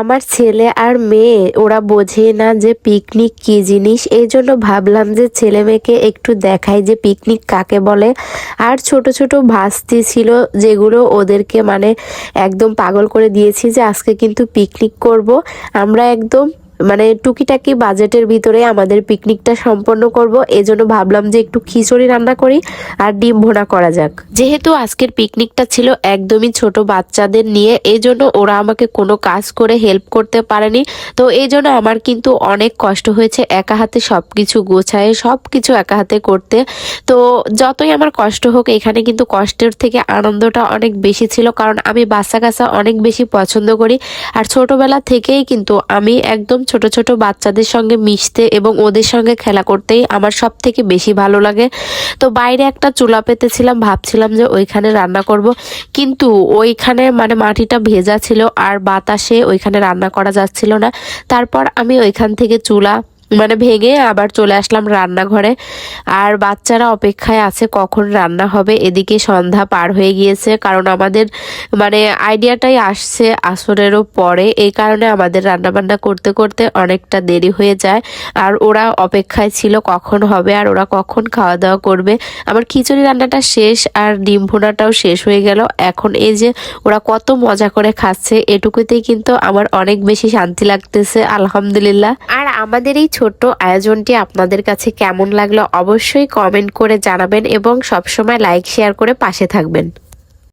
আমার ছেলে আর মেয়ে, ওরা বোঝে না যে পিকনিক কি জিনিস। এই জন্য ভাবলাম যে ছেলে মেয়েকে একটু দেখাই যে পিকনিক কাকে বলে। আর ছোট ছোট ভাস্তি ছিল যেগুলো ওদেরকে মানে একদম পাগল করে দিয়েছি যে আজকে কিন্তু পিকনিক করব। আমরা একদম মানে টুকিটাকি বাজেটের ভিতরে আমাদের পিকনিকটা সম্পন্ন করব। এজন্য ভাবলাম যে একটু খিচুড়ি রান্না করি আর ডিম ভোনা করা যাক। যেহেতু আজকের পিকনিকটা ছিল একদমই ছোট বাচ্চাদের নিয়ে এই জন্য ওরা আমাকে কোনো কাজ করে হেল্প করতে পারেনি। তো এই জন্য আমার কিন্তু অনেক কষ্ট হয়েছে একা হাতে সব কিছু গোছায় সব কিছু একা হাতে করতে। তো যতই আমার কষ্ট হোক, এখানে কিন্তু কষ্টের থেকে আনন্দটা অনেক বেশি ছিল, কারণ আমি বাচ্চা কাচ্চা অনেক বেশি পছন্দ করি। আর ছোটবেলা থেকেই কিন্তু আমি একদম ছোট ছোট বাচ্চাদের সঙ্গে মিশতে এবং ওদের সঙ্গে খেলা করতেই আমার সব থেকে বেশি ভালো লাগে। তো বাইরে একটা চুলা পেতেছিলাম, ভাবছিলাম যে ওইখানে রান্না করব। কিন্তু ওইখানে মানে মাটিটা ভেজা ছিল আর বাতাসে ওইখানে রান্না করা যাচ্ছিল না। তারপর আমি ওইখান থেকে চুলা মানে ভেঙে আবার চলে আসলাম রান্নাঘরে। আর বাচ্চারা অপেক্ষায় আছে কখন রান্না হবে, এদিকে সন্ধ্যা পার হয়ে গিয়েছে। কারণ আমাদের মানে আইডিয়াটাই আসছে আসরেরও পরে। এই কারণে আমাদের রান্না বান্না করতে করতে অনেকটা দেরি হয়ে যায়। আর ওরা অপেক্ষায় ছিল কখন হবে, আর ওরা কখন খাওয়া দাওয়া করবে। আমার খিচুড়ি রান্নাটা শেষ আর ডিম ভুনাটাও শেষ হয়ে গেল। এখন এই যে ওরা কত মজা করে খাচ্ছে, এটুকুতেই কিন্তু আমার অনেক বেশি শান্তি লাগতেছে, আলহামদুলিল্লাহ। আমাদের এই ছোট্ট আয়োজনটি আপনাদের কাছে কেমন লাগল অবশ্যই কমেন্ট করে জানাবেন এবং সবসময় লাইক শেয়ার করে পাশে থাকবেন।